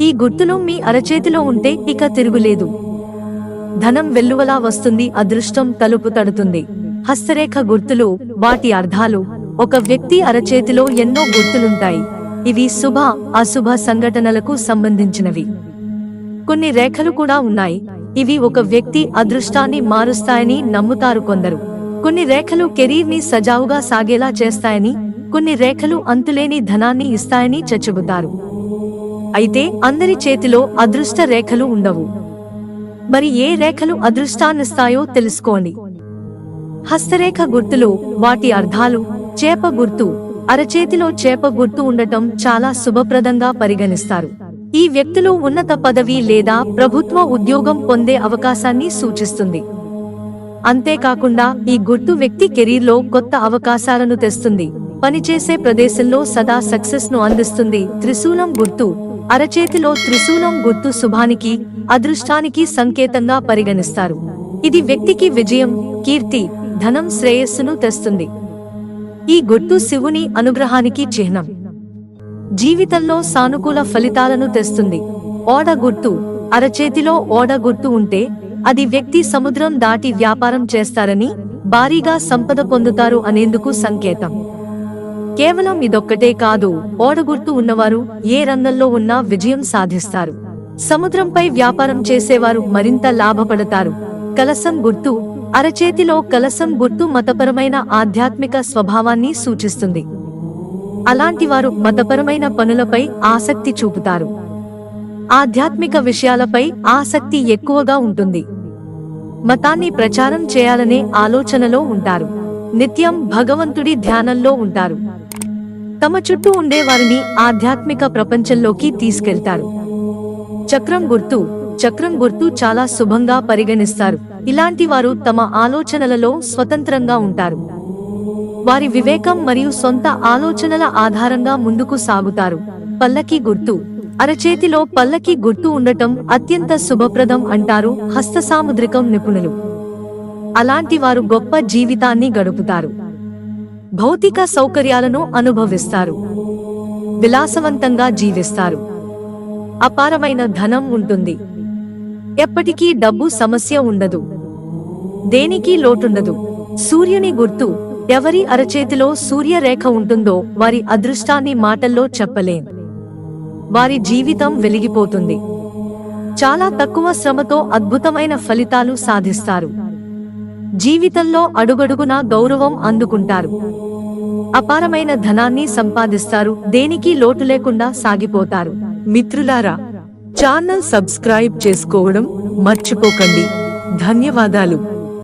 ఈ గుర్తులు మీ అరచేతిలో ఉంటే ఇక తిరుగులేదు. ధనం వెల్లువలా వస్తుంది అదృష్టం తలుపు తడుతుంది. హస్తరేఖ గుర్తులు వాటి అర్థాలు. ఒక వ్యక్తి అరచేతిలో ఎన్నో గుర్తులుంటాయి. ఇవి శుభ అశుభ సంఘటనలకు సంబంధించినవి. కొన్ని రేఖలు కూడా ఉన్నాయి. ఇవి ఒక వ్యక్తి అదృష్టాన్ని మారుస్తాయని నమ్ముతారు కొందరు. కొన్ని రేఖలు కెరీర్ని సజావుగా సాగేలా చేస్తాయని కొన్ని రేఖలు అంతులేని ధనాన్ని ఇస్తాయని చెచెబుతారు అయితే అందరి చేతిలో అదృష్ట రేఖలు ఉండవు. మరి ఏ రేఖలు అదృష్టాన్నిస్తాయో తెలుసుకోండి. హస్తరేఖ గుర్తులు వాటి అర్థాలు చేప గుర్తు అరచేతిలో చేప గుర్తు ఉండటం చాలా శుభప్రదంగా పరిగణిస్తారు. ఈ వ్యక్తులు ఉన్నత పదవి లేదా ప్రభుత్వ ఉద్యోగం పొందే అవకాశాన్ని సూచిస్తుంది. అంతేకాకుండా ఈ గుర్తు వ్యక్తి కెరీర్లో కొత్త అవకాశాలను తెస్తుంది. పనిచేసే ప్రదేశంలో సదా సక్సెస్ను అందిస్తుంది త్రిశూలం గుర్తు. అరచేతిలో త్రిశూలం గుర్తు శుభానికి అదృష్టానికి సంకేతంగా పరిగణిస్తారు. ఇది వ్యక్తికి విజయం కీర్తి ధనం శ్రేయస్సును తెస్తుంది. ఈ గుర్తు శివుని అనుగ్రహానికి చిహ్నం. జీవితంలో సానుకూల ఫలితాలను తెస్తుంది. ఓడ గుర్తు. అరచేతిలో ఓడ గుర్తు ఉంటే అది వ్యక్తి సముద్రం దాటి వ్యాపారం చేస్తారని భారీగా సంపద పొందుతారు అనేందుకు సంకేతం. కేవలం ఇదొక్కటే కాదు ఓడగుర్తు ఉన్నవారు ఏ రంగంలో ఉన్నా విజయం సాధిస్తారు. సముద్రంపై వ్యాపారం చేసేవారు మరింత లాభపడతారు. కలసం గుర్తు అరచేతిలో కలసం గుర్తు మతపరమైన ఆధ్యాత్మిక స్వభావాన్ని సూచిస్తుంది. అలాంటివారు మతపరమైన పనులపై ఆసక్తి చూపుతారు. ఆధ్యాత్మిక విషయాలపై ఆసక్తి ఎక్కువగా ఉంటుంది. మతాన్ని ప్రచారం చేయాలనే ఆలోచనలో ఉంటారు. నిత్యం భగవంతుడి ధ్యానంలో ఉంటారు. తమ చుట్టూ ఉండే వారిని ఆధ్యాత్మిక ప్రపంచంలోకి తీసుకెళ్తారు. చక్రం గుర్తు చక్రం గుర్తు చాలా శుభంగా పరిగణిస్తారు. ఇలాంటి వారు తమ ఆలోచనలలో స్వతంత్రంగా ఉంటారు. వారి వివేకం మరియు సొంత ఆలోచనల ఆధారంగా ముందుకు సాగుతారు. పల్లకి గుర్తు అరచేతిలో పల్లకి గుర్తు ఉండటం అత్యంత శుభప్రదం అంటారు హస్త సాముద్రికం నిపుణులు. అలాంటి వారు గొప్ప జీవితాన్ని గడుపుతారు. భౌతిక సౌకర్యాలను అనుభవిస్తారు. విలాసవంతంగా జీవిస్తారు. అపారమైన ధనం ఉంటుంది. ఎప్పటికీ డబ్బు సమస్య ఉండదు. దేనికి లోటుండదు. సూర్యుని గుర్తు ఎవరి అరచేతిలో సూర్యరేఖ ఉంటుందో వారి అదృష్టాన్ని మాటల్లో చెప్పలేం. వారి జీవితం వెలిగిపోతుంది. చాలా తక్కువ శ్రమతో అద్భుతమైన ఫలితాలు సాధిస్తారు. జీవితంలో అడుగడుగునా గౌరవం అందుకుంటారు. అపారమైన ధనాన్ని సంపాదిస్తారు. దేనికి లోటు లేకుండా సాగిపోతారు. మిత్రులారా ఛానల్ సబ్స్క్రైబ్ చేసుకోవడం మర్చిపోకండి. ధన్యవాదాలు.